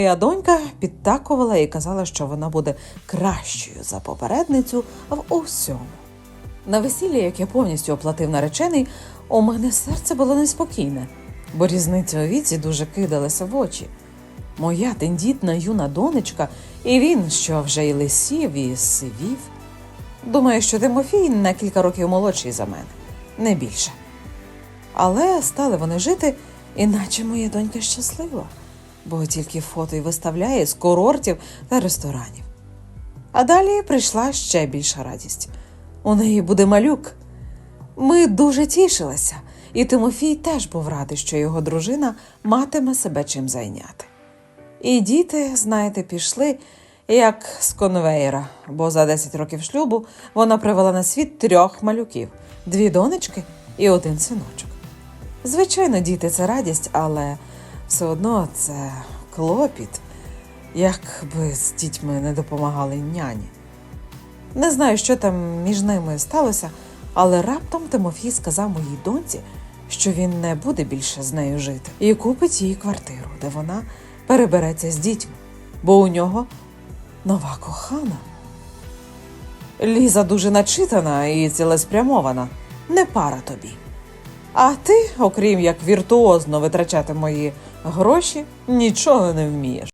Моя донька підтакувала і казала, що вона буде кращою за попередницю в усьому. На весіллі, яке повністю оплатив наречений, у мене серце було неспокійне, бо різниця у віці дуже кидалася в очі. Моя тендітна юна донечка, і він, що вже й лисів, і сивів. Думаю, що Тимофій на кілька років молодший за мене, не більше. Але стали вони жити, іначе моя донька щаслива, бо тільки фото й виставляє з курортів та ресторанів. А далі прийшла ще більша радість. У неї буде малюк. Ми дуже тішилися, і Тимофій теж був радий, що його дружина матиме себе чим зайняти. І діти, знаєте, пішли як з конвеєра, бо за 10 років шлюбу вона привела на світ трьох малюків: дві донечки і один синочок. Звичайно, діти це радість, але все одно це клопіт, якби з дітьми не допомагали няні. Не знаю, що там між ними сталося, але раптом Тимофій сказав моїй доньці, що він не буде більше з нею жити і купить їй квартиру, де вона перебереться з дітьми, бо у нього нова кохана. Ліза дуже начитана і цілеспрямована, не пара тобі. А ти, окрім як віртуозно витрачати мої гроші, нічого не вмієш.